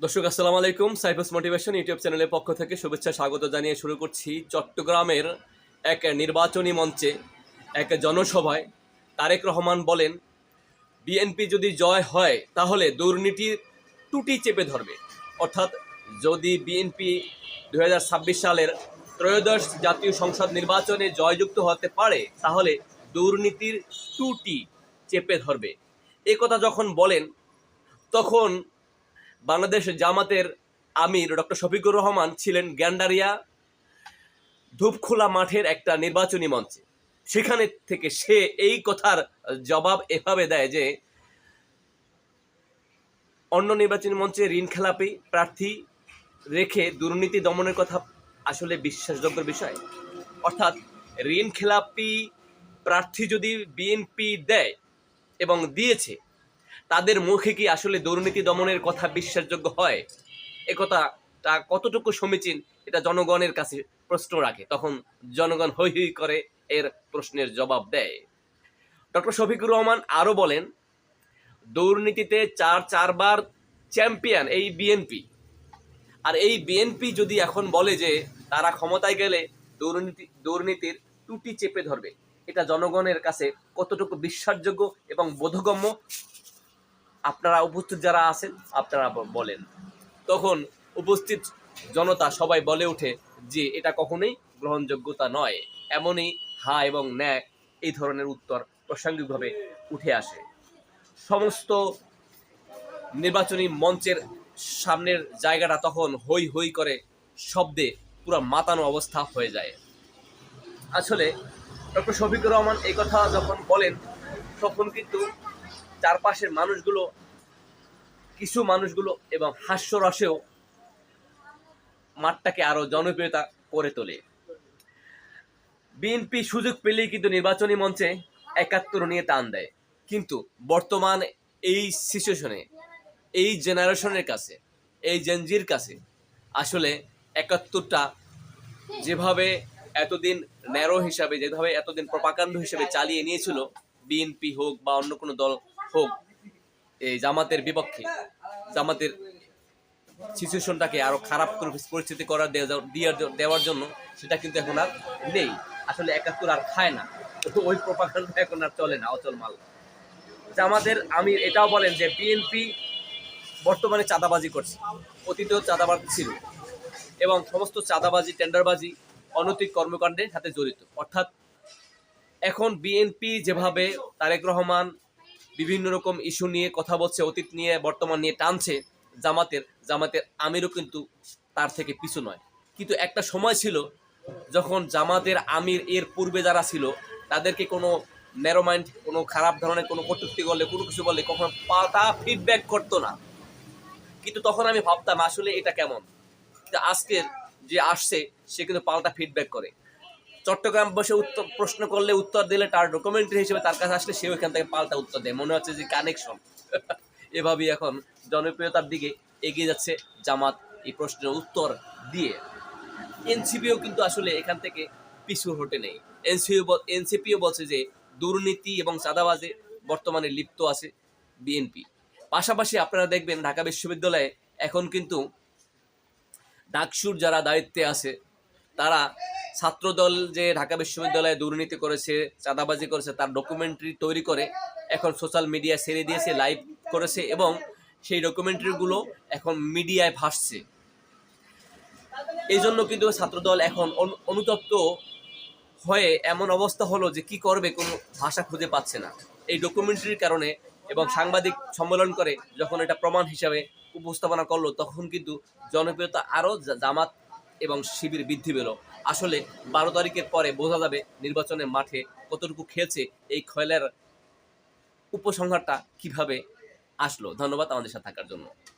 দর্শক, আসসালামু আলাইকুম। সাইফাস মোটিভেশন ইউটিউব চ্যানেলের পক্ষ থেকে শুভেচ্ছা, স্বাগত জানিয়ে শুরু করছি চট্টগ্রামের এক নির্বাচনী মঞ্চে, এক জনসভায়। তারেক রহমান বলেন, বিএনপি যদি জয় হয়, তাহলে দুর্নীতির টুটি চেপে ধরবে। অর্থাৎ, যদি বিএনপি দু হাজার ছাব্বিশ সালের ত্রয়োদশ জাতীয় সংসদ নির্বাচনে জয়যুক্ত হতে পারে, তাহলে দুর্নীতির টুটি চেপে ধরবে। এ কথা যখন বলেন, তখন বাংলাদেশ জামাতের আমির ডক্টর শফিকুর রহমান ছিলেন গ্যান্ডারিয়া ধূপখোলা মাঠের একটা নির্বাচনী মঞ্চে। সেখানে থেকে সে এই কথার জবাব এভাবে দেয় যে, অন্য নির্বাচনী মঞ্চে ঋণ খেলাপি প্রার্থী রেখে দুর্নীতি দমনের কথা আসলে বিশ্বাসযোগ্য বিষয়? অর্থাৎ ঋণ খেলাপি প্রার্থী যদি বিএনপি দেয় এবং দিয়েছে তাদের মুখে কি আসলে দুর্নীতি দমনের কথা বিশ্বাসযোগ্য হয়? একথাটা কতটুকু সমীচীন, এটা জনগণের কাছে প্রশ্ন রাখে। তখন জনগণ হৈ হৈ করে এর প্রশ্নের জবাব দেয়। ডক্টর শফিকুর রহমান আরও বলেন, দুর্নীতিতে চার চারবার চ্যাম্পিয়ন এই বিএনপি। আর এই বিএনপি যদি এখন বলে যে তারা ক্ষমতায় গেলে দুর্নীতি, দুর্নীতির টুটি চেপে ধরবে, এটা জনগণের কাছে কতটুকু বিশ্বাসযোগ্য এবং বোধগম্য আপনারা উপস্থিত যারা আছেন, আপনারা বলেন। তখন উপস্থিত জনতা সবাই বলে ওঠে যে এটা কখনোই গ্রহণযোগ্যতা নয়। এমনই হা এবং ন্যায় এই ধরনের উত্তর প্রাসঙ্গিকভাবে উঠে আসে। সমস্ত নির্বাচনী মঞ্চের সামনের জায়গাটা তখন হই হই করে শব্দে পুরো মাতানো অবস্থা হয়ে যায়। আসলে ডক্টর শফিকুর রহমান এই কথা যখন বলেন, তখন কিন্তু চারপাশের মানুষগুলো, কিছু মানুষগুলো এবং হাস্যরসেও মাঠটাকে আরও জনপ্রিয়তা করে তোলে। বিএনপি সুযোগ পেলেই কিন্তু নির্বাচনী মঞ্চে একাত্তর নিয়ে টান দেয়। কিন্তু বর্তমান এই সিচুয়েশনে, এই জেনারেশনের কাছে, এই জেনজির কাছে আসলে একাত্তরটা যেভাবে এতদিন ন্যারো হিসাবে, যেভাবে এতদিন প্রপাকাণ্ড হিসেবে চালিয়ে নিয়েছিল বিএনপি হোক বা অন্য কোনো দল হোক, এই জামাতের বিপক্ষে, জামাতের সিচুয়েশনটাকে আরও খারাপ করে পরিস্থিতি দিয়ে- দেওয়ার জন্য সেটা কিন্তু এখন আর নেই। আসলে একাত্তর আর খায় না। ওই প্রপাকাণ্ড এখন আর চলে না, অচল মাল। জামাতের আমির এটাও বলেন যে বিএনপি বর্তমানে চাঁদাবাজি করছে। অতীতেও চাঁদাবাজি ছিল। এবং সমস্ত চাঁদাবাজি, টেন্ডারবাজি অনৈতিক কর্মকাণ্ডের সাথে জড়িত। অর্থাৎ এখন বিএনপি যেভাবে তারেক রহমান বিভিন্ন রকম ইস্যু নিয়ে কথা বলছে, অতীত নিয়ে, বর্তমান নিয়ে টানছে জামাতের। জামাতের আমিরও কিন্তু তার থেকে পিছু নয়। কিন্তু একটা সময় ছিল যখন জামাতের আমির এর পূর্বে যারা ছিল, তাদেরকে কোনো ন্যারো মাইন্ড কোনো খারাপ ধরনের, কোনো কটূক্তি করলে, কোনো কিছু বললে কখনো পাতা ফিডব্যাক করতো না। কিন্তু তখন আমি ভাবতাম আসলে এটা কেমন? আজকের যে আসছে, সে কিন্তু পাল্টা ফিডব্যাক করে। চট্টগ্রাম বসে উত্তর, প্রশ্ন করলে উত্তর দিলে তার ডকুমেন্টারি হিসেবে তার কাছে আসলে সেও এখান থেকে পাল্টা উত্তর দেয়। মনে হচ্ছে যে কানেকশন এভাবেই এখন জনপ্রিয়তার দিকে এগিয়ে যাচ্ছে জামাত এই প্রশ্নের উত্তর দিয়ে। এনসিপিও কিন্তু আসলে এখান থেকে পিছু হটে নেই। এনসিপিও এনসিপিও বলছে যে দুর্নীতি এবং চাঁদাবাজে বর্তমানে লিপ্ত আছে বিএনপি। পাশাপাশি আপনারা দেখবেন ঢাকা বিশ্ববিদ্যালয়ে এখন কিন্তু ডাকসুর যারা দায়িত্বে আছে, তারা ছাত্রদল যে ঢাকা বিশ্ববিদ্যালয়ে দুর্নীতি করেছে, চাঁদাবাজি করেছে, তার ডকুমেন্টারি তৈরি করে এখন সোশ্যাল মিডিয়ায় ছেড়ে দিয়েছে লাইভ করেছে এবং সেই ডকুমেন্টারিগুলো এখন মিডিয়ায় ভাসছে। এই জন্য কিন্তু ছাত্রদল এখন অনু- অনুতপ্ত হয়ে এমন অবস্থা হলো যে কি করবে কোনো ভাষা খুঁজে পাচ্ছে না। এই ডকুমেন্টারির কারণে এবং সাংবাদিক সম্মেলন করে যখন এটা প্রমাণ হিসাবে উপস্থাপনা করল, তখন কিন্তু জনপ্রিয়তা আরও জামাত এবং শিবির বৃদ্ধি পেল। আসলে বারো তারিখের পরে বোঝা যাবে নির্বাচনের মাঠে কতটুকু খেলছে এই খয়লার উপসংহারটা কীভাবে আসলো। ধন্যবাদ আমাদের সাথে থাকার জন্য।